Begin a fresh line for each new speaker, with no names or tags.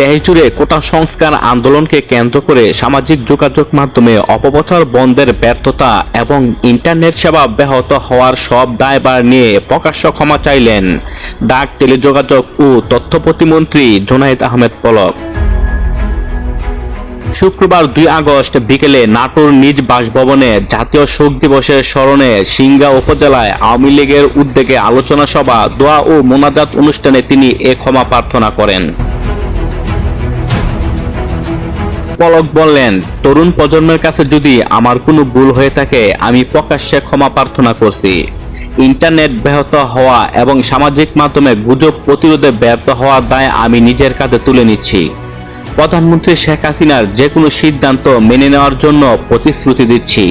দেশজুড়ে কোটা সংস্কার আন্দোলনকে কেন্দ্র করে সামাজিক যোগাযোগ মাধ্যমে অপপ্রচার, বন্ধের ব্যর্থতা এবং ইন্টারনেট সেবা ব্যাহত হওয়ার সব দায়বার নিয়ে প্রকাশ্য ক্ষমা চাইলেন ডাক, টেলিযোগাযোগ ও তথ্য প্রতিমন্ত্রী জোনায়েদ আহমেদ পলক। শুক্রবার দুই আগস্ট বিকেলে নাটোর নিজ বাসভবনে জাতীয় শোক দিবসের স্মরণে সিংগা উপজেলায় আওয়ামী লীগের উদ্যোগে আলোচনা সভা, দোয়া ও মোনাজাত অনুষ্ঠানে তিনি এ ক্ষমা প্রার্থনা করেন। পলক বললেন, তরুণ প্রজন্মের কাছে যদি আমার কোনো ভুল হয়ে থাকে, আমি প্রকাশ্যে ক্ষমা প্রার্থনা করছি। ইন্টারনেট ব্যাহত হওয়া এবং সামাজিক মাধ্যমে গুজব প্রতিরোধে ব্যর্থ হওয়ার দায় আমি নিজের কাছে তুলে নিচ্ছি। প্রধানমন্ত্রী শেখ হাসিনার যে কোনো সিদ্ধান্ত মেনে নেওয়ার জন্য প্রতিশ্রুতি দিচ্ছি।